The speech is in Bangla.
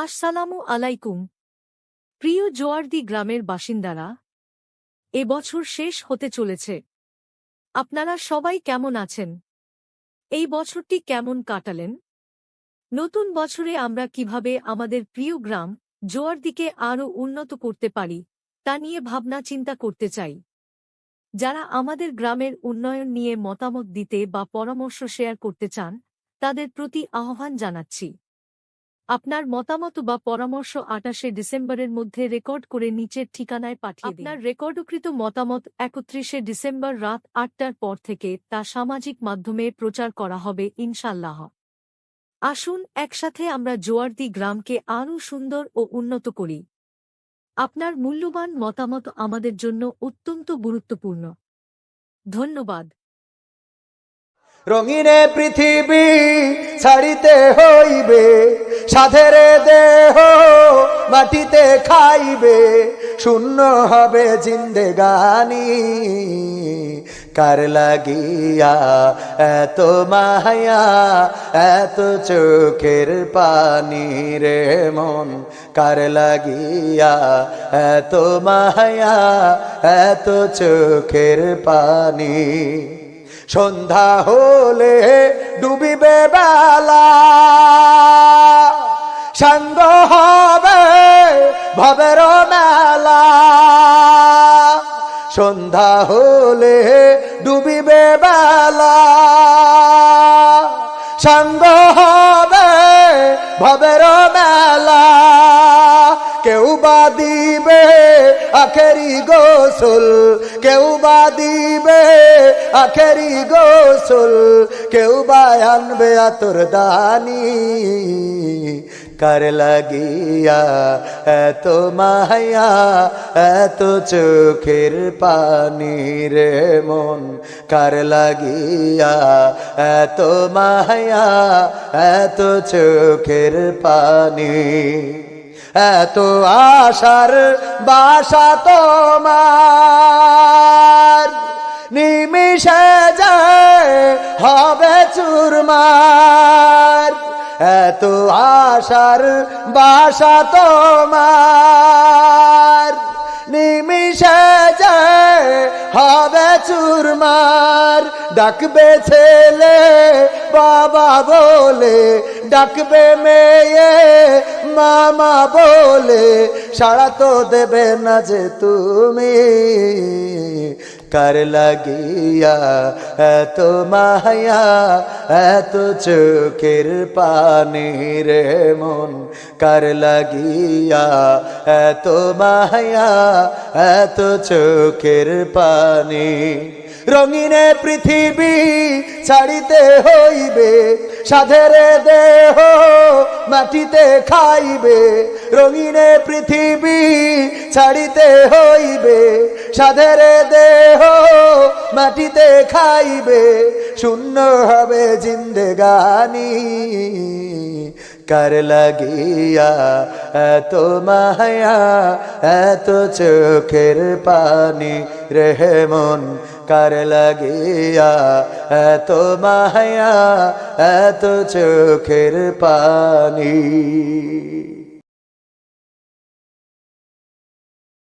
আসসালামু আলাইকুম। প্রিয় জোয়ারদি গ্রামের বাসিন্দারা এবছর শেষ হতে চলেছে। আপনারা সবাই কেমন আছেন? এই বছরটি কেমন কাটালেন? নতুন বছরে আমরা কীভাবে আমাদের প্রিয় গ্রাম জোয়ারদিকে আরও উন্নত করতে পারি, তা নিয়ে ভাবনা চিন্তা করতে চাই। যারা আমাদের গ্রামের উন্নয়ন নিয়ে মতামত দিতে বা পরামর্শ শেয়ার করতে চান, তাদের প্রতি আহ্বান জানাচ্ছি। আপনার মতামত বা পরামর্শ আটাশে ডিসেম্বরের মধ্যে রেকর্ড করে নিচের ঠিকানায় পাঠিয়ে দিন। আপনার রেকর্ডকৃত মতামত একত্রিশে ডিসেম্বর রাত আটটার পর থেকে তা সামাজিক মাধ্যমে প্রচার করা হবে ইনশাল্লাহ আসুন একসাথে আমরা জোয়ারদি গ্রামকে আরও সুন্দর ও উন্নত করি। আপনার মূল্যবান মতামত আমাদের জন্য অত্যন্ত গুরুত্বপূর্ণ। ধন্যবাদ। রঙিনে পৃথিবী ছাড়িতে হইবে, সাধেরে দেহ মাটিতে খাইবে, শূন্য হবে জিন্দেগানি। কার লাগিয়া এত মায়া, এত চোখের পানি রে মন? কার লাগিয়া এত মায়া, এত চোখের পানি সন্ধ্যা হলে ডুবিবে বেলা। সাঙ্গ হবে ভবের মেলা। সন্ধ্যা হলে ডুবিবে বেলা। সাঙ্গ হবে ভবের মেলা। কেউ বা দিবে আখেরি গোসল? কেউ বা দিবে আখেরি গোসল? কেউ বা আনবে আতর দানি? কার লাগিয়া এত মায়া, এত চোখের পানি রে মন? কার লাগিয়া এত মায়া, এত চোখের পানি? এত আশার বাসা তোমার। নিমিশে যায় হবে চুরমার। এত আশার বাসা তোমার। নিমিশে যায় হবে চুরমার। ডাকবে ছেলে বাবা বলে, ডাকবে মেয়ে বলে, সাড়া তো দেবে না যে তুমি। কার লাগিয়া এত মায়া, এত চোখের পানি রে মন। কার লাগিয়া এত মায়া, এত চোখের পানি। রঙিনে পৃথিবী ছাড়িতে হইবে, সাধেরে দেহ মাটিতে খাইবে, রঙিনে পৃথিবী ছাড়িতে হইবে, সাধেরে দেহ মাটিতে খাইবে, শূন্য হবে জিন্দেগানি। কার লাগিয়া এত মায়া, এত চোখের পানি রেহে মন কার লাগিয়া এত মায়া এত চোখের পানি